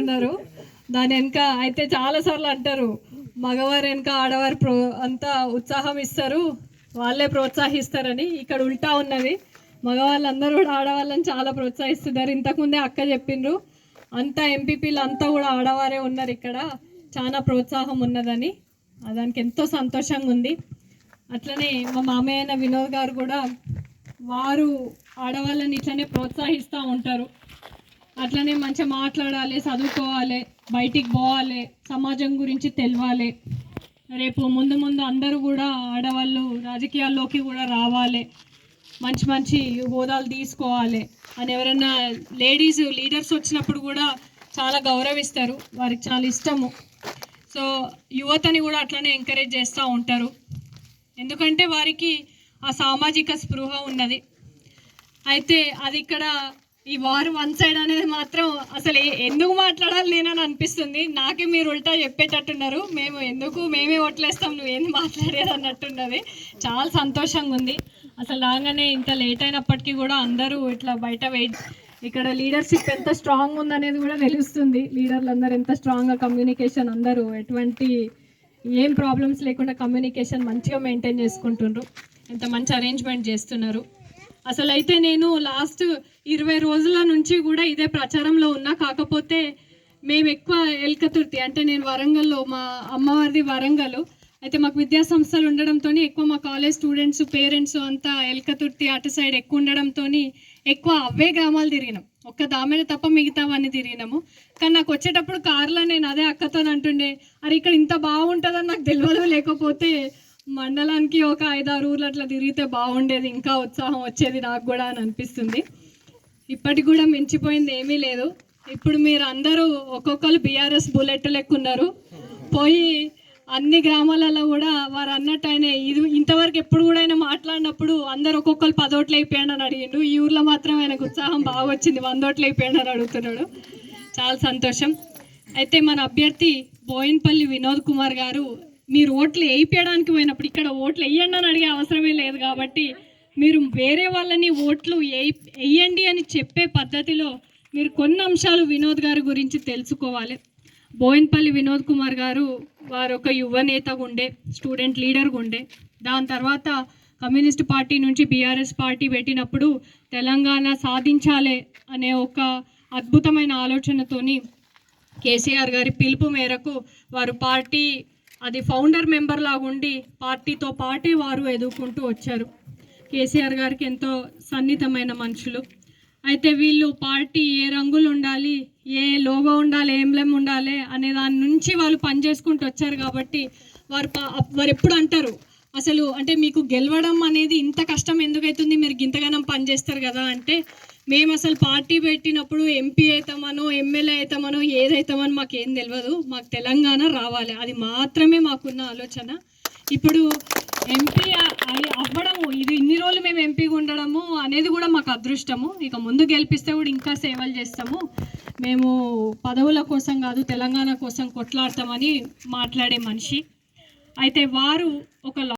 ఉన్నారు దాని వెనక అయితే చాలా సార్లు అంటారు మగవారు వెనక ఆడవారు ప్రో అంతా ఉత్సాహం ఇస్తారు వాళ్ళే ప్రోత్సహిస్తారని ఇక్కడ ఉల్టా ఉన్నది. మగవాళ్ళందరూ కూడా ఆడవాళ్ళని చాలా ప్రోత్సహిస్తున్నారు. ఇంతకుముందే అక్క చెప్పిండ్రు అంతా ఎంపీపీలు అంతా కూడా ఆడవారే ఉన్నారు ఇక్కడ చాలా ప్రోత్సాహం ఉన్నదని. దానికి ఎంతో సంతోషంగా ఉంది. అట్లనే మా మామయ్య అయిన వినోద్ గారు కూడా వారు ఆడవాళ్ళని ఇట్లనే ప్రోత్సహిస్తూ ఉంటారు. అట్లనే మంచిగా మాట్లాడాలి చదువుకోవాలి బయటికి పోవాలి సమాజం గురించి తెలవాలి. రేపు ముందు ముందు అందరూ కూడా ఆడవాళ్ళు రాజకీయాల్లోకి కూడా రావాలి. మంచి మంచి హోదాలు తీసుకోవాలి. అని ఎవరైనా లేడీస్ లీడర్స్ వచ్చినప్పుడు కూడా చాలా గౌరవిస్తారు. వారికి చాలా ఇష్టము. సో యువతని కూడా అట్లనే ఎంకరేజ్ చేస్తూ ఉంటారు. ఎందుకంటే వారికి ఆ సామాజిక స్పృహ ఉన్నది. అయితే అది ఇక్కడ ఈ వార్ వన్ సైడ్ అనేది మాత్రం అసలు ఎందుకు మాట్లాడాలి నేనని అనిపిస్తుంది. నాకే మీరు ఉల్టా చెప్పేటట్టున్నారు. మేము ఎందుకు మేమే ఓట్లేస్తాం నువ్వు ఏంది మాట్లాడేది అన్నట్టున్నది. చాలా సంతోషంగా ఉంది. అసలు రాగానే ఇంత లేట్ అయినప్పటికీ కూడా అందరూ ఇట్లా బయట వెయిట్ ఇక్కడ లీడర్షిప్ ఎంత స్ట్రాంగ్ ఉందనేది కూడా తెలుస్తుంది. లీడర్లు అందరూ ఎంత స్ట్రాంగ్గా కమ్యూనికేషన్ అందరూ ఎటువంటి ఏం ప్రాబ్లమ్స్ లేకుండా కమ్యూనికేషన్ మంచిగా మెయింటైన్ చేసుకుంటుండ్రు. ఎంత మంచి అరేంజ్మెంట్ చేస్తున్నారు. అసలు అయితే నేను లాస్ట్ ఇరవై రోజుల నుంచి కూడా ఇదే ప్రచారంలో ఉన్నా. కాకపోతే మేము ఎక్కువ ఎల్కతుర్తి అంటే నేను వరంగల్లో మా అమ్మవారిది వరంగల్. అయితే మాకు విద్యా సంస్థలు ఉండడంతో ఎక్కువ మా కాలేజ్ స్టూడెంట్స్ పేరెంట్స్ అంతా ఎల్కతుర్తి అటు సైడ్ ఎక్కువ ఉండడంతో ఎక్కువ అవే గ్రామాలు తిరిగినాం. ఒక్క దామెన తప్ప మిగతావన్నీ తిరిగినాము. కానీ నాకు వచ్చేటప్పుడు కార్లో నేను అదే అక్కతో అంటుండే అరే ఇక్కడ ఇంత బాగుంటుందని నాకు తెలియదు లేకపోతే మండలానికి ఒక ఐదారు ఊర్లు అట్లా తిరిగితే బాగుండేది ఇంకా ఉత్సాహం వచ్చేది నాకు కూడా అని అనిపిస్తుంది. ఇప్పటికి కూడా మించిపోయింది ఏమీ లేదు. ఇప్పుడు మీరు అందరూ ఒక్కొక్కరు బీఆర్ఎస్ బుల్లెట్ లెక్కున్నారు. పోయి అన్ని గ్రామాలలో కూడా వారు అన్నట్టు ఆయన ఇది ఇంతవరకు ఎప్పుడు కూడా ఆయన మాట్లాడినప్పుడు అందరు ఒక్కొక్కరు పదోట్లు అయిపోయాడు అని అడిగిండు. ఈ ఊర్లో మాత్రం ఆయనకు ఉత్సాహం బాగా వచ్చింది వందోట్లు అయిపోయాడు అని అడుగుతున్నాడు. చాలా సంతోషం. అయితే మన అభ్యర్థి బోయిన్పల్లి వినోద్ కుమార్ గారు మీరు ఓట్లు వేయించడానికి పోయినప్పుడు ఇక్కడ ఓట్లు వేయండి అని అడిగే అవసరమే లేదు కాబట్టి మీరు వేరే వాళ్ళని ఓట్లు వేయి వేయండి అని చెప్పే పద్ధతిలో మీరు కొన్ని అంశాలు వినోద్ గారి గురించి తెలుసుకోవాలి. బోయిన్పల్లి వినోద్ కుమార్ గారు వారు ఒక యువ నేతగా ఉండే స్టూడెంట్ లీడర్గా ఉండే దాని తర్వాత కమ్యూనిస్ట్ పార్టీ నుంచి బీఆర్ఎస్ పార్టీ పెట్టినప్పుడు తెలంగాణ సాధించాలి అనే ఒక అద్భుతమైన ఆలోచనతోని కేసీఆర్ గారి పిలుపు మేరకు వారు పార్టీ అది ఫౌండర్ మెంబర్ ఉండి పార్టీతో పాటే వారు ఎదుర్కొంటూ వచ్చారు. కేసీఆర్ గారికి ఎంతో సన్నిహితమైన మనుషులు. అయితే వీళ్ళు పార్టీ ఏ రంగులు ఉండాలి ఏ లోగో ఉండాలి ఏంబ్లెం ఉండాలి అనే దాని నుంచి వాళ్ళు పనిచేసుకుంటూ వచ్చారు కాబట్టి వారు వారు ఎప్పుడు అంటారు అసలు అంటే మీకు గెలవడం అనేది ఇంత కష్టం ఎందుకైతుంది? మీరు గింతగానం పనిచేస్తారు కదా అంటే మేము అసలు పార్టీ పెట్టినప్పుడు ఎంపీ అవుతామనో ఎమ్మెల్యే అవుతామనో ఏదైతామని మాకు ఏం తెలియదు మాకు తెలంగాణ రావాలి. అది మాత్రమే మాకున్న ఆలోచన. ఇప్పుడు ఎంపీ అవ్వడము. ఇది ఇన్ని రోజులు మేము ఎంపీగా ఉండడము అనేది కూడా మాకు అదృష్టము. ఇక ముందు గెలిపిస్తే కూడా ఇంకా సేవలు చేస్తాము. మేము పదవుల కోసం కాదు తెలంగాణ కోసం కొట్లాడతామని మాట్లాడే మనిషి. అయితే వారు ఒక